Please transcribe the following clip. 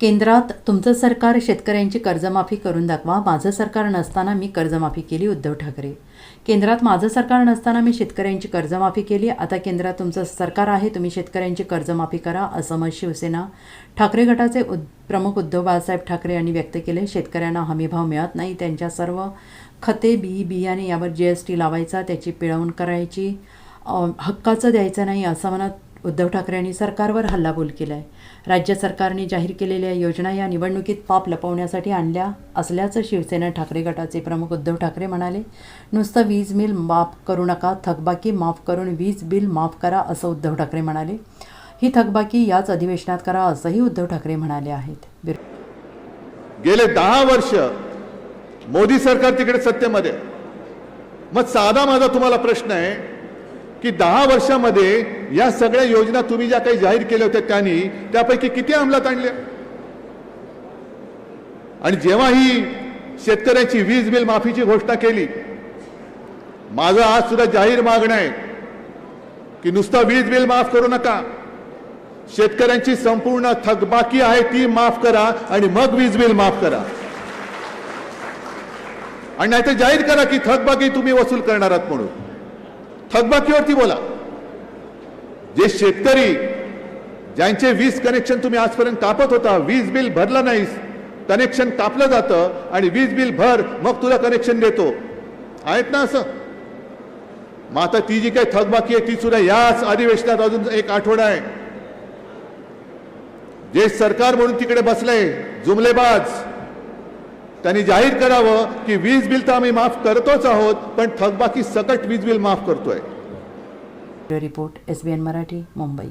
केंद्रात तुमचं सरकार शेतकऱ्यांची कर्जमाफी करून दाखवा माझं सरकार नसताना मी कर्जमाफी केली उद्धव ठाकरे. केंद्रात माझं सरकार नसताना मी शेतकऱ्यांची कर्जमाफी केली आता केंद्रात तुमचं सरकार आहे तुम्ही शेतकऱ्यांची कर्जमाफी करा असं मत शिवसेना ठाकरे गटाचे उद प्रमुख उद्धव बाळासाहेब ठाकरे यांनी व्यक्त केले शेतकऱ्यांना हमीभाव मिळत नाही त्यांच्या सर्व खते बी बियाणे यावर जी एस टी लावायचा त्याची पिळवण करायची हक्काचं द्यायचं नाही असं म्हणत उद्धव ठाकरे यांनी सरकारवर हल्लाबोल केला आहे राज्य सरकारने जाहीर केलेल्या योजना या निवडणुकीत पाप लपवण्यासाठी आणल्या असल्याचं शिवसेना ठाकरे गटाचे प्रमुख उद्धव ठाकरे म्हणाले नुसतं वीज बिल माफ करू नका थकबाकी माफ करून वीज बिल माफ करा असं उद्धव ठाकरे म्हणाले. ही थकबाकी याच अधिवेशनात करा असंही उद्धव ठाकरे म्हणाले आहेत. गेले दहा वर्ष मोदी सरकार तिकडे सत्तेमध्ये. मग साधा माझा तुम्हाला प्रश्न आहे की दहा वर्षामध्ये या सगळ्या योजना तुम्ही ज्या काही जाहीर केल्या होत्या त्यांनी त्यापैकी किती अंमलात आणल्या? आणि जेव्हा ही शेतकऱ्यांची वीज बिल माफीची घोषणा केली माझं आज सुद्धा जाहीर मागणं आहे की नुसतं वीज बिल माफ करू नका. शेतकऱ्यांची संपूर्ण थकबाकी आहे ती माफ करा आणि मग वीज बिल माफ करा. आणि नाहीतर जाहीर करा की थकबाकी तुम्ही वसूल करणार आहात म्हणून. थकबाकीवरती बोला. जे शेतकरी ज्यांचे वीज कनेक्शन तुम्ही आजपर्यंत कापत होता वीज बिल भरलं नाहीस कनेक्शन कापलं जातं आणि वीज बिल भर मग तुला कनेक्शन देतो. आहेत ना असं? मग आता ती जी काही थकबाकी आहे ती सुद्धा याच अधिवेशनात अजून एक आठवडा आहे. जे सरकार म्हणून तिकडे बसलंय जुमलेबाज त्यांनी जाहीर करावं की वीज बिल तर आम्ही माफ करतोच आहोत पण थकबाकी सकट वीज बिल माफ करतोय. Report S B N Marathi Mumbai.